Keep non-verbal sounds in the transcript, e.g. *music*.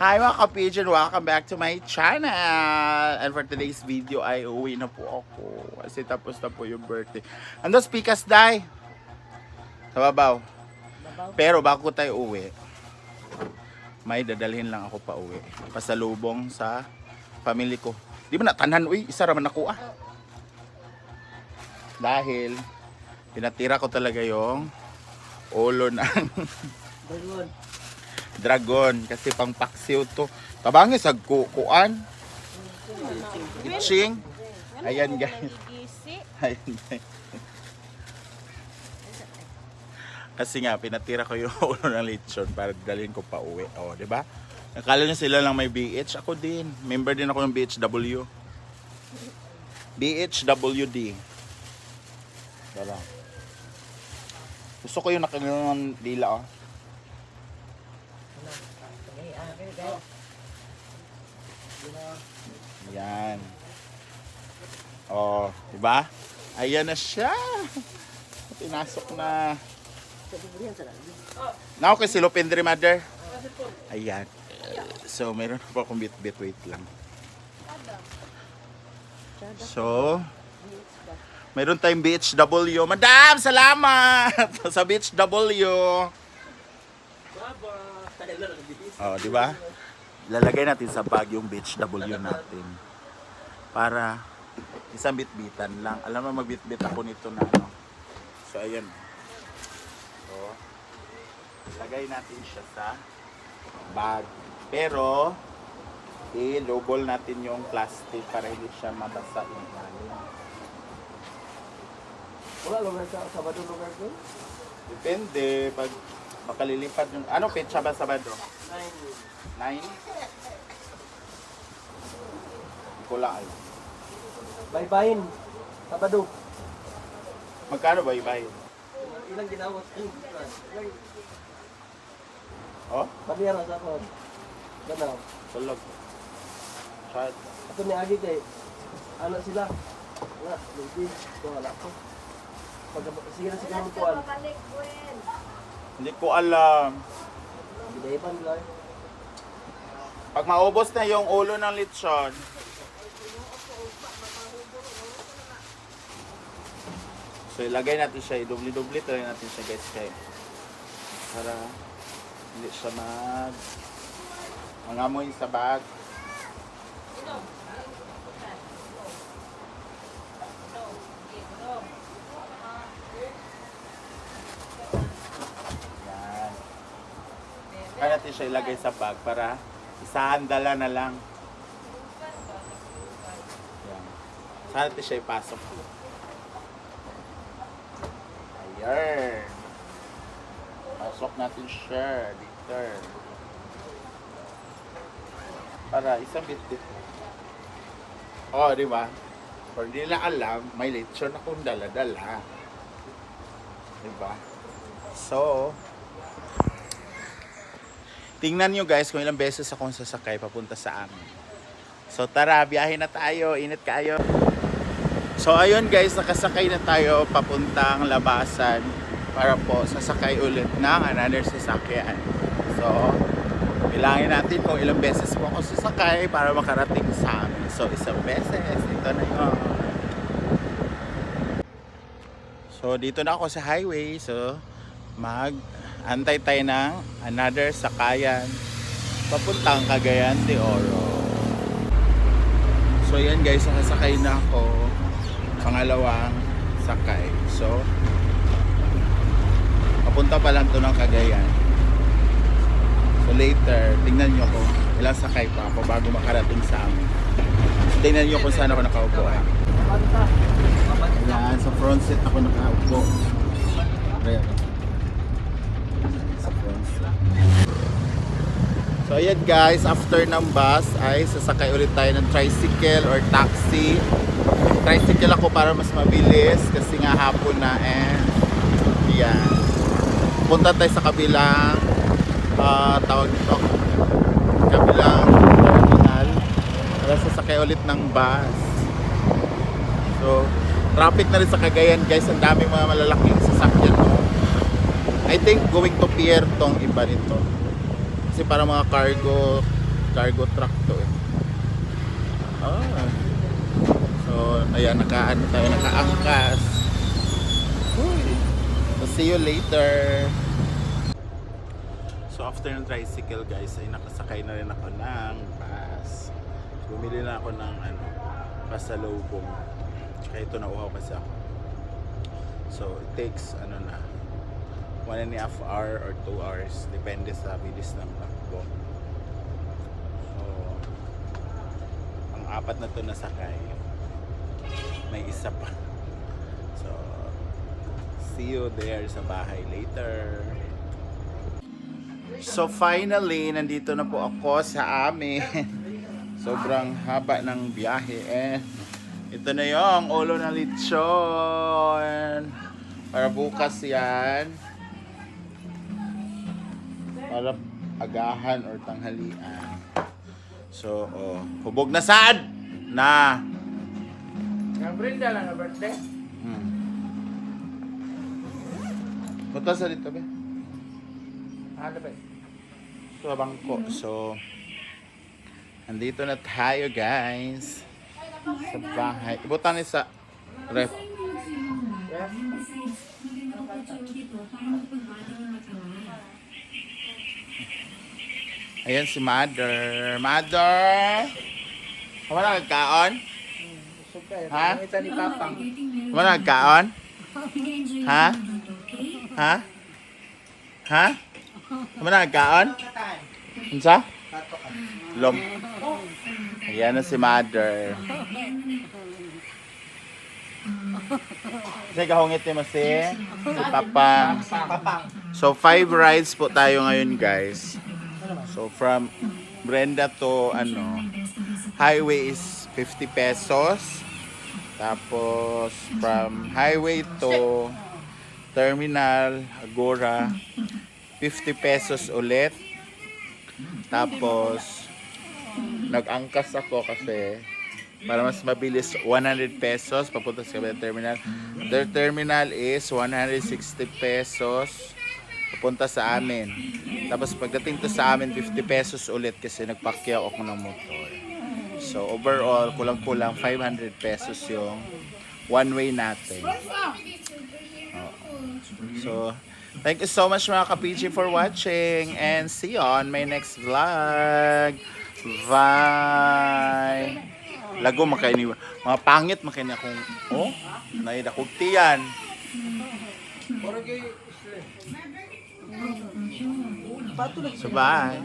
Hi mga ka-pigeon! Welcome back to my channel! And for today's video ay uwi na po ako. Kasi tapos na po yung birthday. Ando speakers day! Sa babaw. Pero bago tayo uwi, may dadalhin lang ako pa uwi. Pasalubong sa family ko. Di ba natanan? Uy, isa raman ako ah. Dahil, pinatira ko talaga yung ulo ng Dragon. kasi pang paksiw to. Tabangis sa kukuan. Itching. Ayan guys. Ayan. Kasi nga pinatira ko yung *laughs* ulo ng lechon para dalhin ko pa uwi. Oh, 'di ba? Nakala niya sila lang may BH, ako din. Member din ako ng BHW. BHWD. Tara. Gusto ko yung nakaganon ng dila oh. Okay, ah, okay, guys. Yan. Oh, di ba? Ayan na siya. Pinasok na. Now kay si Lupindri Mother. Ayan. So, meron pa akong bit-bit. Wait lang. So, meron tayong BHW. Madam, salamat! *laughs* sa BHW. Baba. Tayo lang, nabihis. Oh, di ba? Lalagay natin sa bag yung BHW natin. Para isang bitbitan lang. Alam mo magbitbit ako nito na ano. So ayan. So, lagay natin siya sa bag. Pero i-double natin yung plastic para hindi siya mabasa yung ilalim. Wala lugar sa Sabado lugar ko? Depende pag makalilipad yung ano petsa ba Sabado? Nine. 9? Hindi ko lang alam. Baybayin. Sabado. Magkano ba ibay? Ilang ginawat. Ilang Oh? panira sa ako. Ganaw. Tulog. Chad. Ato ni Agi kay ano sila? Wala, baby. Ito wala ko. Pag sige na sige mo kuan. Hindi ko alam. Pag maubos na yung ulo ng lechon, So ilagay natin siya, i-dubli-dubli try natin siya guys kay para hindi siya mag mangamoy sa bag. Yan. Kaya natin siya ilagay sa bag para isahan dala na lang. Yan. Saan natin siya ipasok? Ayan. Pasok natin siya dito. Para isang bit-bit. Oh, di ba? Kung hindi nila alam, may lechon akong dala-dala. Di ba? So, tingnan nyo guys kung ilang beses akong sasakay papunta sa amin. So tara, biyahe na tayo. Init kayo. So ayun guys, nakasakay na tayo papuntang labasan para po sasakay ulit ng another sasakyan. So, bilangin natin kung ilang beses po ako sasakay para makarating sa amin. So, isang beses. Ito na yun. So, dito na ako sa highway. So, mag-antay tayo ng another sakayan papuntang Cagayan de Oro. So, yan guys, nakasakay na ako pangalawang sakay. So, papunta pa lang to ng Cagayan. So later, tingnan nyo kung ilang sakay pa ako bago makarating sa amin. Tingnan nyo kung saan ako nakaupo. Ha? Panta. Ayan, sa front seat ako nakaupo. Ayan. So ayan guys, after ng bus ay sasakay ulit tayo ng tricycle or taxi. Tricycle ako para mas mabilis kasi nga hapon na and yan. Punta tayo sa kabilang ah, tawag ito kabilang terminal para sasakay ulit ng bus. So, traffic na rin sa Cagayan guys. Ang daming mga malalaking sasakyan. I think going to pier tong iba nito. Kasi para mga cargo cargo truck to eh. Oh. So, ayan, nakaano tayo, nakaangkas. Uy. See you later. So, after ng tricycle, guys, ay nakasakay na rin ako ng bus. Bumili na ako ng ano, pasalubong. Tsaka ito nauhaw kasi ako. So, it takes, ano na, one and a half hour or two hours. Depende sa bilis ng takbo. So, ang apat na to nasakay. May isa pa. So, see you there sa bahay later. So finally, nandito na po ako sa amin. *laughs* Sobrang haba ng biyahe eh. Ito na yung ulo ng lechon. Para bukas yan. Para agahan or tanghalian. So, oh, hubog na sad na. Nga Brenda lang na birthday. Hmm. Punta sa dito ba? Ano ba? sa bangko. So, andito na tayo guys. Sa bahay. Ibutan ni sa ref. Yeah. Ayan si Mother. Mother! Kamu na nagkaon? Ha? Ito ni Papang. Kamu na nagkaon? Ha? Ha? Ha? Kamu na nagkaon? Unsa? Lom. Ayan na si Mother. Kasi kahungit ni mo si, si Papa. Papang. So, five rides po tayo ngayon, guys. So, from Brenda to, ano, highway is 50 pesos. Tapos, from highway to terminal, Agora, 50 pesos ulit. Tapos, nag-angkas ako kasi para mas mabilis 100 pesos papunta sa terminal. Their terminal is 160 pesos papunta sa amin. Tapos pagdating to sa amin 50 pesos ulit kasi nagpakyaw ako ng motor. So overall kulang-kulang 500 pesos yung one way natin. Oo. So thank you so much mga ka-PG for watching and see you on my next vlog. Bye! Lago makaini mga pangit makaini akong oh naida kog tiyan. Puro kay So bye.